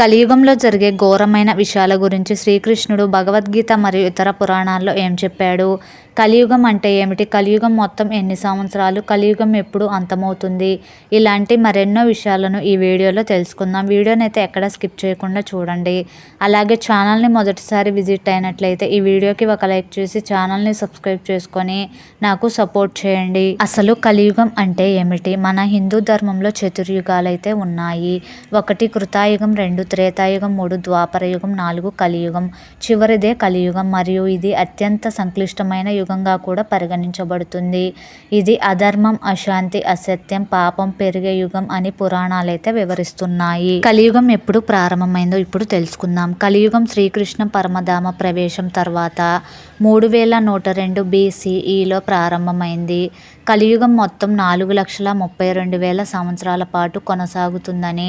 కలియుగంలో జరిగే ఘోరమైన విషయాల గురించి శ్రీకృష్ణుడు భగవద్గీత మరియు ఇతర పురాణాల్లో ఏం చెప్పాడు? కలియుగం అంటే ఏమిటి? కలియుగం మొత్తం ఎన్ని సంవత్సరాలు? కలియుగం ఎప్పుడు అంతమవుతుంది? ఇలాంటి మరెన్నో విషయాలను ఈ వీడియోలో తెలుసుకుందాం. వీడియోని అయితే ఎక్కడ స్కిప్ చేయకుండా చూడండి. అలాగే ఛానల్ని మొదటిసారి విజిట్ అయినట్లయితే ఈ వీడియోకి ఒక లైక్ చేసి ఛానల్ని సబ్స్క్రైబ్ చేసుకొని నాకు సపోర్ట్ చేయండి. అసలు కలియుగం అంటే ఏమిటి? మన హిందూ ధర్మంలో చతుర్యుగాలు అయితే ఉన్నాయి. ఒకటి కృతాయుగం రెండు త్రేతాయుగం మూడు ద్వాపర యుగం నాలుగు కలియుగం చివరిదే కలియుగం మరియు ఇది అత్యంత సంక్లిష్టమైన యుగంగా కూడా పరిగణించబడుతుంది. ఇది అధర్మం అశాంతి అసత్యం పాపం పెరిగే యుగం అని పురాణాలైతే వివరిస్తున్నాయి. కలియుగం ఎప్పుడు ప్రారంభమైందో ఇప్పుడు తెలుసుకుందాం. కలియుగం శ్రీకృష్ణ పరమధామ ప్రవేశం తర్వాత మూడు వేల నూట రెండు బీసీఈలో ప్రారంభమైంది. కలియుగం మొత్తం నాలుగు లక్షల ముప్పై రెండు వేల సంవత్సరాల పాటు కొనసాగుతుందని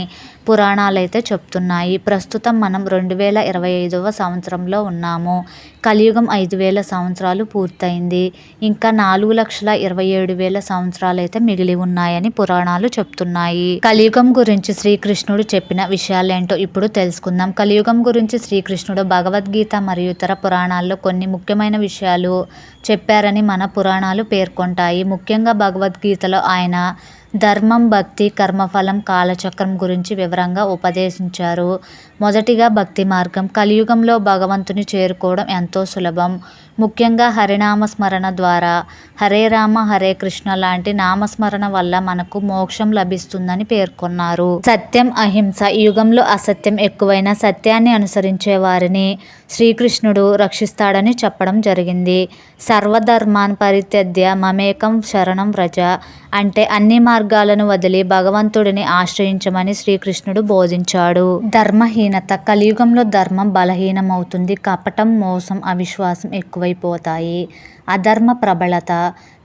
పురాణాలైతే చెప్తున్నాయి. ఉన్నాయి. ప్రస్తుతం మనం రెండు వేల ఇరవై ఐదవ సంవత్సరంలో ఉన్నాము. కలియుగం ఐదు వేల సంవత్సరాలు పూర్తయింది. ఇంకా నాలుగు లక్షల ఇరవై ఏడు వేల సంవత్సరాలు అయితే మిగిలి ఉన్నాయని పురాణాలు చెప్తున్నాయి. కలియుగం గురించి శ్రీకృష్ణుడు చెప్పిన విషయాలేంటో ఇప్పుడు తెలుసుకుందాం. కలియుగం గురించి శ్రీకృష్ణుడు భగవద్గీత మరియు ఇతర పురాణాల్లో కొన్ని ముఖ్యమైన విషయాలు చెప్పారని మన పురాణాలు పేర్కొంటాయి. ముఖ్యంగా భగవద్గీతలో ఆయన ధర్మం భక్తి కర్మఫలం కాలచక్రం గురించి వివరంగా ఉపదేశించారు. మొదటిగా భక్తి మార్గం కలియుగంలో భగవంతుని చేరుకోవడం ఎంతో సులభం. ముఖ్యంగా హరినామ స్మరణ ద్వారా హరే రామ హరే కృష్ణ లాంటి నామస్మరణ వల్ల మనకు మోక్షం లభిస్తుందని పేర్కొన్నారు. సత్యం అహింస ఈ యుగంలో అసత్యం ఎక్కువైన సత్యాన్ని అనుసరించే వారిని శ్రీకృష్ణుడు రక్షిస్తాడని చెప్పడం జరిగింది. సర్వధర్మాన్ పరిత్యద్య మమేకం శరణం వ్రజ అంటే అన్ని మార్గాలను వదిలి భగవంతుడిని ఆశ్రయించమని శ్రీకృష్ణుడు బోధించాడు. ధర్మహీనత కలియుగంలో ధర్మం బలహీనమవుతుంది. కపటం మోసం అవిశ్వాసం ఎక్కువైపోతాయి అధర్మ ప్రబలత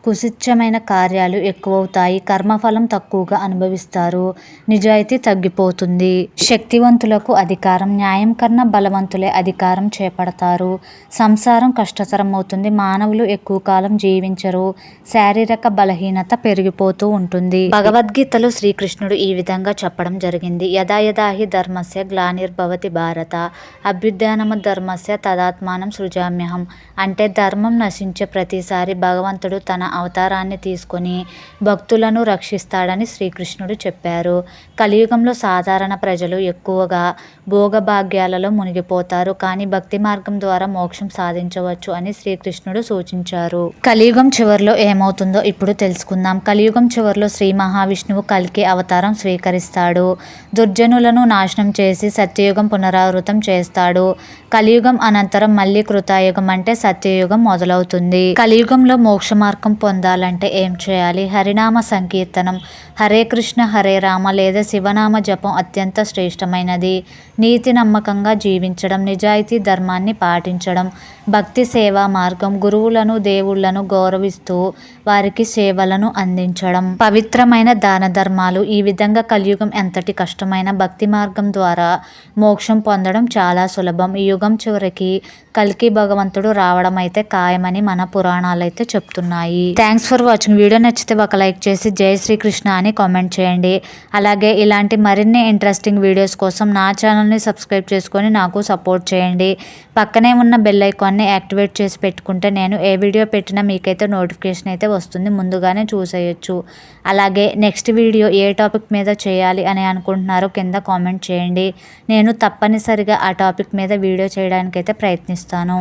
కుశిచ్చమైన కార్యాలు ఎక్కువవుతాయి. కర్మఫలం తక్కువగా అనుభవిస్తారు. నిజాయితీ తగ్గిపోతుంది. శక్తివంతులకు అధికారం న్యాయం కన్నా బలవంతులే అధికారం చేపడతారు. సంసారం కష్టతరం అవుతుంది. మానవులు ఎక్కువ కాలం జీవించరు. శారీరక బలహీనత పెరిగిపోతూ ఉంటుంది. భగవద్గీతలో శ్రీకృష్ణుడు ఈ విధంగా చెప్పడం జరిగింది. యథాయథాహి ధర్మస్య గ్లానిర్భవతి భారత. అభ్యుద్ధానమ ధర్మస్య తదాత్మానం సృజామ్యహం. అంటే ధర్మం నశించే ప్రతిసారి భగవంతుడు తన అవతారాన్ని తీసుకొని భక్తులను రక్షిస్తాడని శ్రీకృష్ణుడు చెప్పారు. కలియుగంలో సాధారణ ప్రజలు ఎక్కువగా భోగభాగ్యాలలో మునిగిపోతారు. కానీ భక్తి మార్గం ద్వారా మోక్షం సాధించవచ్చు అని శ్రీకృష్ణుడు సూచించారు. కలియుగం చివరిలో ఏమవుతుందో ఇప్పుడు తెలుసుకుందాం. కలియుగం చివరిలో శ్రీ మహావిష్ణువు కలికి అవతారం స్వీకరిస్తాడు. దుర్జనులను నాశనం చేసి సత్యయుగం పునరావృతం చేస్తాడు. కలియుగం అనంతరం మళ్ళీ కృతాయుగం అంటే సత్యయుగం మొదలవుతుంది. కలియుగంలో మోక్ష మార్గం పొందాలంటే ఏం చేయాలి? హరినామ సంకీర్తనం. హరే కృష్ణ హరే రామ లేదా శివనామ జపం అత్యంత శ్రేష్టమైనది. నీతి నమ్మకంగా జీవించడం నిజాయితీ ధర్మాన్ని పాటించడం భక్తి సేవా మార్గం గురువులను దేవుళ్ళను గౌరవిస్తూ వారికి సేవలను అందించడం. పవిత్రమైన దాన ధర్మాలు ఈ విధంగా కలియుగం ఎంతటి కష్టమైన భక్తి మార్గం ద్వారా మోక్షం పొందడం చాలా సులభం. ఈ యుగం చివరికి కల్కి భగవంతుడు రావడం అయితే ఖాయమని మన పురాణాలైతే చెప్తున్నాయి. థ్యాంక్స్ ఫర్ వాచింగ్ వీడియో నచ్చితే ఒక లైక్ చేసి జై శ్రీకృష్ణ అని కామెంట్ చేయండి. అలాగే ఇలాంటి మరిన్ని ఇంట్రెస్టింగ్ వీడియోస్ కోసం నా ఛానల్ని సబ్స్క్రైబ్ చేసుకొని నాకు సపోర్ట్ చేయండి. పక్కనే ఉన్న బెల్ ఐకాన్ని యాక్టివేట్ చేసి పెట్టుకుంటే నేను ఏ వీడియో పెట్టినా మీకైతే నోటిఫికేషన్ అయితే వస్తుంది. ముందుగానే చూసేయచ్చు. అలాగే నెక్స్ట్ వీడియో ఏ టాపిక్ మీద చేయాలి అని అనుకుంటున్నారో కింద కామెంట్ చేయండి. నేను తప్పనిసరిగా ఆ టాపిక్ మీద వీడియో చేయడానికైతే ప్రయత్నిస్తాను.